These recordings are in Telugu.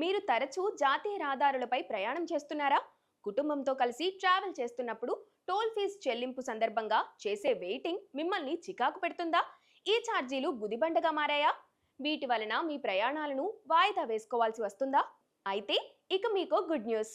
మీరు తరచూ జాతీయ రహదారులపై ప్రయాణం చేస్తున్నారా? కుటుంబంతో కలిసి ట్రావెల్ చేస్తున్నప్పుడు టోల్ ఫీజ్ చెల్లింపు సందర్భంగా చేసే వెయిటింగ్ మిమ్మల్ని చికాకు పెడుతుందా? ఈ ఛార్జీలు గుదిబండగా మారాయా? వీటి వలన మీ ప్రయాణాలను వాయిదా వేసుకోవాల్సి వస్తుందా? అయితే ఇక మీకు గుడ్ న్యూస్.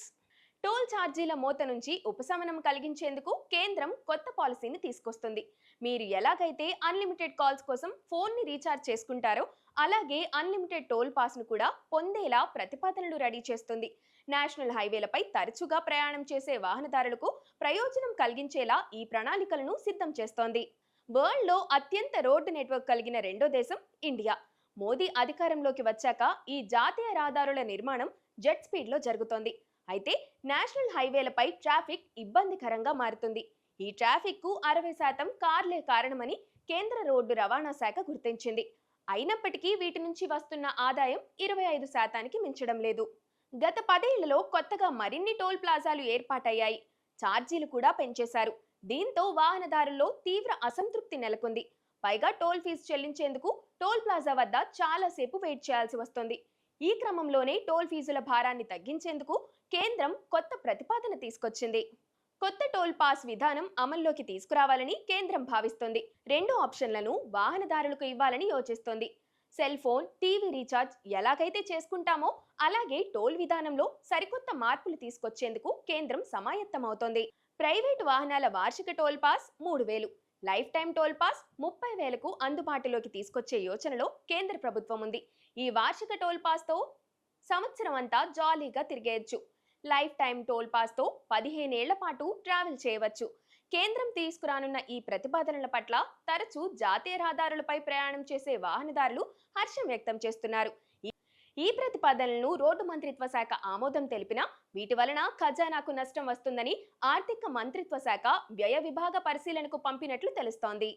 టోల్ ఛార్జీల మోత నుంచి ఉపశమనం కలిగించేందుకు కేంద్రం కొత్త పాలసీని తీసుకొస్తుంది. మీరు ఎలాగైతే అన్లిమిటెడ్ కాల్స్ కోసం ఫోన్ని రీఛార్జ్ చేసుకుంటారో అలాగే అన్లిమిటెడ్ టోల్ పాస్ను కూడా పొందేలా ప్రతిపాదనలు రెడీ చేస్తుంది. నేషనల్ హైవేలపై తరచుగా ప్రయాణం చేసే వాహనదారులకు ప్రయోజనం కలిగించేలా ఈ ప్రణాళికలను సిద్ధం చేస్తోంది. వరల్డ్లో అత్యంత రోడ్డు నెట్వర్క్ కలిగిన రెండో దేశం ఇండియా. మోదీ అధికారంలోకి వచ్చాక ఈ జాతీయ రహదారుల నిర్మాణం జెట్ స్పీడ్లో జరుగుతోంది. అయితే నేషనల్ హైవేలపై ట్రాఫిక్ ఇబ్బందికరంగా మారుతుంది. ఈ ట్రాఫిక్కు అరవై శాతం కార్లే కారణమని కేంద్ర రోడ్డు రవాణా శాఖ గుర్తించింది. అయినప్పటికీ వీటి నుంచి వస్తున్న ఆదాయం ఇరవై ఐదు శాతానికి మించడం లేదు. గత పదేళ్ళలో కొత్తగా మరిన్ని టోల్ ప్లాజాలు ఏర్పాటయ్యాయి. ఛార్జీలు కూడా పెంచేశారు. దీంతో వాహనదారుల్లో తీవ్ర అసంతృప్తి నెలకొంది. పైగా టోల్ ఫీజు చెల్లించేందుకు టోల్ ప్లాజా వద్ద చాలాసేపు వెయిట్ చేయాల్సి వస్తుంది. ఈ క్రమంలోనే టోల్ ఫీజుల భారాన్ని తగ్గించేందుకు కేంద్రం కొత్త ప్రతిపాదన తీసుకొచ్చింది. కొత్త టోల్ పాస్ విధానం అమల్లోకి తీసుకురావాలని కేంద్రం భావిస్తోంది. రెండు ఆప్షన్లను వాహనదారులకు ఇవ్వాలని యోచిస్తోంది. సెల్ ఫోన్ టీవీ రీఛార్జ్ ఎలాగైతే చేసుకుంటామో అలాగే టోల్ విధానంలో సరికొత్త మార్పులు తీసుకొచ్చేందుకు కేంద్రం సమాయత్తమవుతోంది. ప్రైవేటు వాహనాల వార్షిక టోల్ పాస్ మూడు వేలు. లైఫ్ టైం టోల్ పాస్ ముప్పై వేలకు అందుబాటులోకి తీసుకొచ్చే యోచనలో కేంద్ర ప్రభుత్వం ఉంది. ఈ వార్షిక టోల్ పాస్తో సంవత్సరం అంతా జాలీగా తిరిగేయచ్చు. లైఫ్ టైం టోల్ పాస్తో పదిహేనేళ్ళ పాటు ట్రావెల్ చేయవచ్చు. కేంద్రం తీసుకురానున్న ఈ ప్రతిపాదనల పట్ల తరచూ జాతీయ రహదారులపై ప్రయాణం చేసే వాహనదారులు హర్షం వ్యక్తం చేస్తున్నారు. ఈ- ప్రతిపాదనలను రోడ్డు మంత్రిత్వ శాఖ ఆమోదం తెలిపినా వీటి వలన ఖజానాకు నష్టం వస్తుందని ఆర్థిక మంత్రిత్వ శాఖ వ్యయ విభాగ పరిశీలనకు పంపినట్లు తెలుస్తోంది.